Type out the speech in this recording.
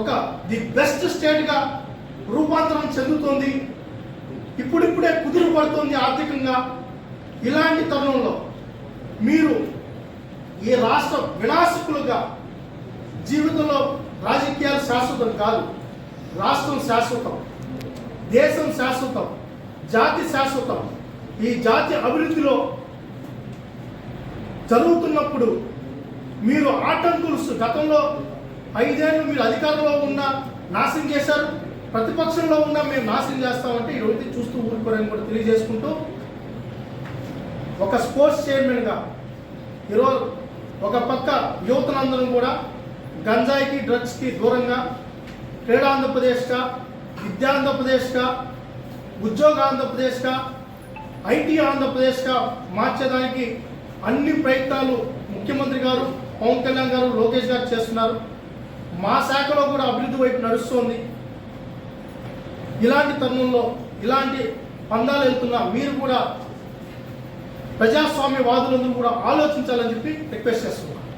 ఒక the best స్టేట్గా రూపాంతరం చెందుతోంది. ఇప్పుడిప్పుడే కుదురు పడుతోంది ఆర్థికంగా. ఇలాంటి తరుణంలో మీరు ఈ రాష్ట్ర విలాసకులుగా జీవితంలో రాజకీయాలు శాశ్వతం కాదు. రాష్ట్రం శాశ్వతం. దేశం శాశ్వతం. జాతి శాశ్వతం. ఈ జాతి అభివృద్ధిలో జరుగుతున్నప్పుడు మీరు ఆటంకులు గతంలో ఐదేళ్ళు మీరు అధికారంలో ఉన్న నాశనం చేశారు. ప్రతిపక్షంలో ఉన్న మేము నాశనం చేస్తామంటే ఈ రోజు చూస్తూ ఊరుకోరని కూడా తెలియజేసుకుంటూ ఒక స్పోర్ట్స్ చైర్మన్గా ఈరోజు ఒక పక్క యువతనందరం కూడా గంజాయికి డ్రగ్స్కి దూరంగా క్రీడా ఆంధ్రప్రదేశ్గా విద్యా ఆంధ్రప్రదేశ్గా ఉద్యోగ ఆంధ్రప్రదేశ్గా ఐటీ ఆంధ్రప్రదేశ్గా మార్చేదానికి అన్ని ప్రయత్నాలు ముఖ్యమంత్రి గారు పవన్ కళ్యాణ్ గారు లోకేష్ గారు చేస్తున్నారు. మా శాఖలో కూడా అభివృద్ధి వైపు నడుస్తోంది. ఇలాంటి తరుణంలో ఇలాంటి పందాలు వెళ్తున్న మీరు కూడా ప్రజాస్వామ్య వాదులందరూ కూడా ఆలోచించాలని చెప్పి రిక్వెస్ట్ చేస్తున్నారు